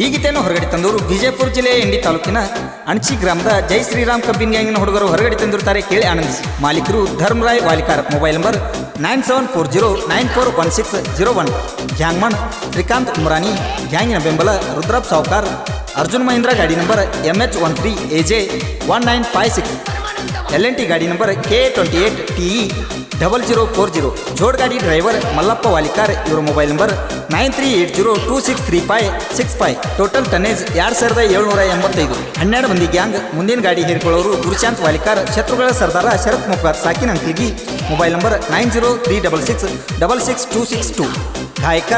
ಈ ಗೀತೆಯನ್ನು ಹೊರಗಡೆ ತಂದವರು ವಿಜಯಪುರ ಜಿಲ್ಲೆಯ ಇಂಡಿ ತಾಲೂಕಿನ ಅಣಚಿ ಗ್ರಾಮದ ಜೈ ಶ್ರೀರಾಮ್ ಕಬ್ಬಿನ್ ಗ್ಯಾಂಗಿನ ಹುಡುಗರು ಹೊರಗಡೆ ತಂದಿರುತ್ತಾರೆ ಕೇಳಿ ಆನಂದಿಸಿ. ಮಾಲೀಕರು Dharmaray Walikar. Mobile number nine seven four zero nine four one six zero one. Gangman Shrikant Umrani, ಗ್ಯಾಂಗಿನ ಬೆಂಬಲ ರುದ್ರಪ್ ಸಾವ್ಕಾರ್, ಅರ್ಜುನ್ ಮಹೀಂದ್ರ ಗಾಡಿ number M H one three A J one nine five six L N T ಗಾಡಿ number K twenty eight T E double zero four zero ಜೋಡ್ ಗಾಡಿ driver Mallappa Walikar, ಇವರ mobile number nine three eight zero two six three five six five total tonnage ಎರಡು ಸಾವಿರದ ಏಳ್ನೂರ ಎಂಬತ್ತೈದು. ಹನ್ನೆರಡು ಮಂದಿ gang ಮುಂದಿನ ಗಾಡಿ ಹೇರಿಕೊಳ್ಳೋರು ಗುರುಶಾಂತ್ ವಾಲಿಕಾರ್, ಶತ್ರುಗಳ ಸರ್ದಾರ ಶರತ್ ಮುಖಾರ್ ಸಾಕಿನ ಅಂಕಿಗಿ mobile number nine zero three double six double six two six two ಗಾಯಕ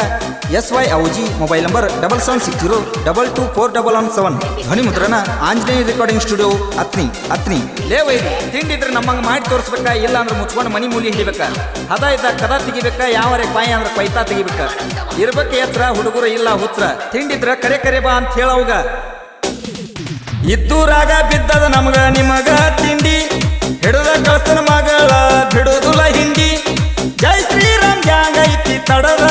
S Y Auji mobile number double seven six zero double two four double one seven ಧ್ವನಿ ಮುದ್ರಣ ಆಂಜನೇಯ ರೆಕಾರ್ಡಿಂಗ್ ಸ್ಟುಡಿಯೋ ಅತ್ನಿ ಅತ್ನಿ. ಲೇ ವೈದ್ಯ ತಿಂಡಿದ್ರೆ ನಮ್ಮಂಗೆ ಮಾಡಿ ತೋರಿಸ್ಬೇಕಾ? ಇಲ್ಲ ಅಂದ್ರೆ ಮುಚ್ಕೊಂಡು ಮನಿ ಮೂಲಿ ಹಿಡಿಬೇಕಾ ಹದ ಇದ್ದ ಕದ ತೆಗಿಬೇಕಾ ಯಾವರೆ ಪಾಯ ಅಂದ್ರೆ ಪೈತಾ ತೆಗಿಬೇಕ. ಇರ್ಬೇಕು ಎತ್ರ ಹುಡುಗರು ಇಲ್ಲ ಹುತ್ರ ತಿಂಡಿದ್ರ ಕರೆ ಕರೆ ಬಾ ಅಂತ ಹೇಳವಾಗ. ಇದ್ದೂರಾಗ ಬಿದ್ದದ ನಮಗ ನಿಮಗ ತಿಂಡಿ. ಹಿಡದ ಕಳ್ಸನ ಮಗಳ ಬಿಡುದುಲ ಹಿಂಡಿ. ಜೈ ಶ್ರೀರಾಮ್ ಗ್ಯಾಂಗ್ ಐತಿ ತಡದ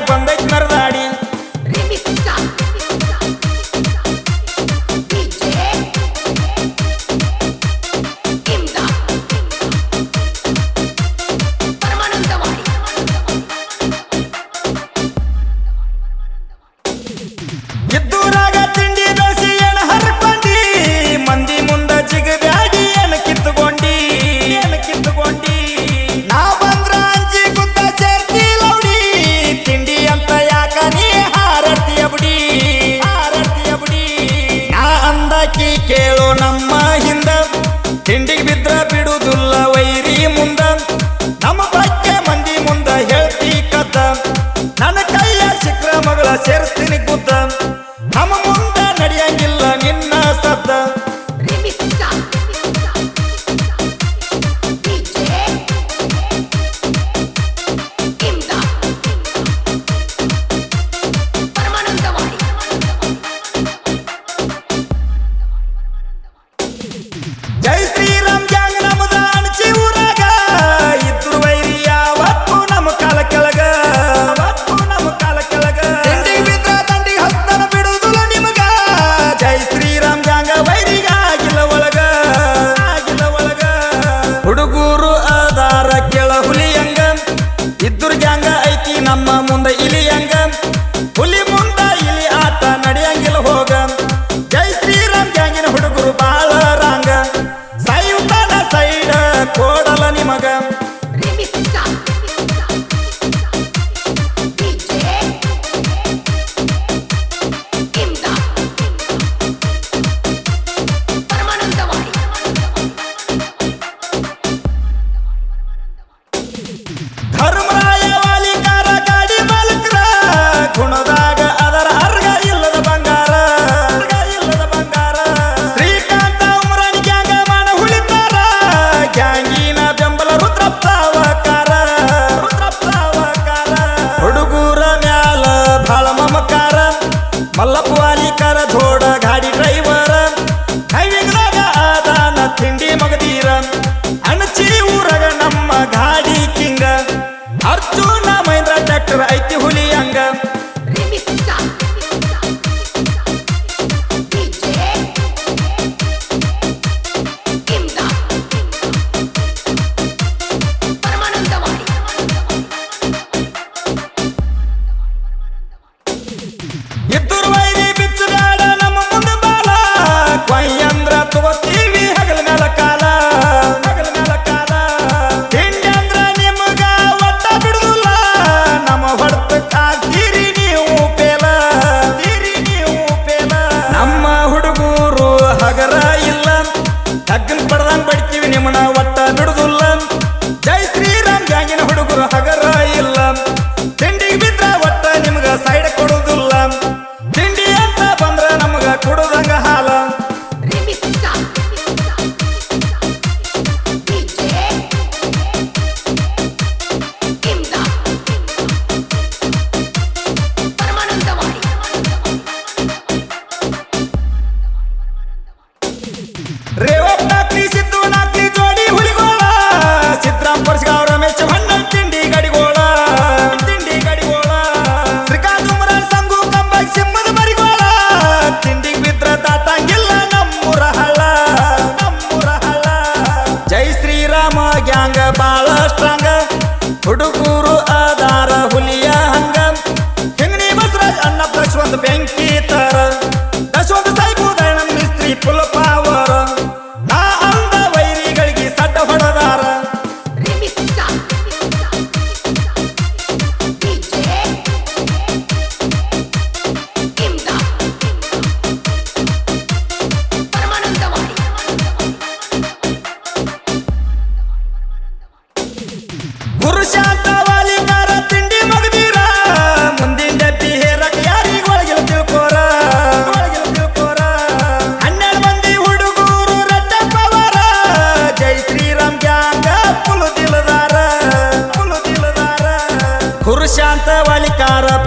back, ಸೇರಿಸ್ತೀನಿ ಗುದ್ದ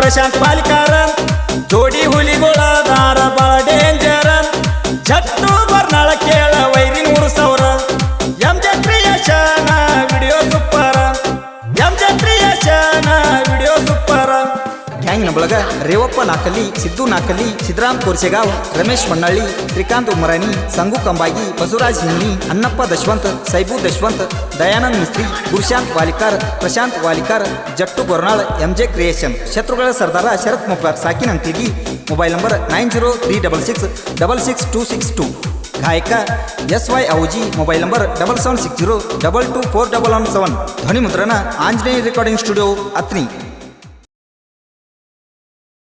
pues se Revappa Nakali Siddu Nakali Siddaram Korsegaon, Ramesh Mannalli, Shrikant Umarani Sangu Kambagi Basavaraj Hinni Annappa Dashavant, Saibu Dashavant, Dayanand Mistri, Gurushant Walikar, Prashant Walikar, Jattu Gornal, M J creation. ಶತ್ರುಗಳ ಸರ್ದಾರ ಶರತ್ ಮುಪ್ಪಾರ್ ಸಾಕಿನ್ ಅಂತಿಗಿ mobile number nine zero three double six double six two six two. ಗಾಯಕ S Y Auji mobile number double seven six zero double two four double one seven. ಧ್ವನಿ ಮುದ್ರಣ Anjaneya recording studio, ಅತ್ನಿ.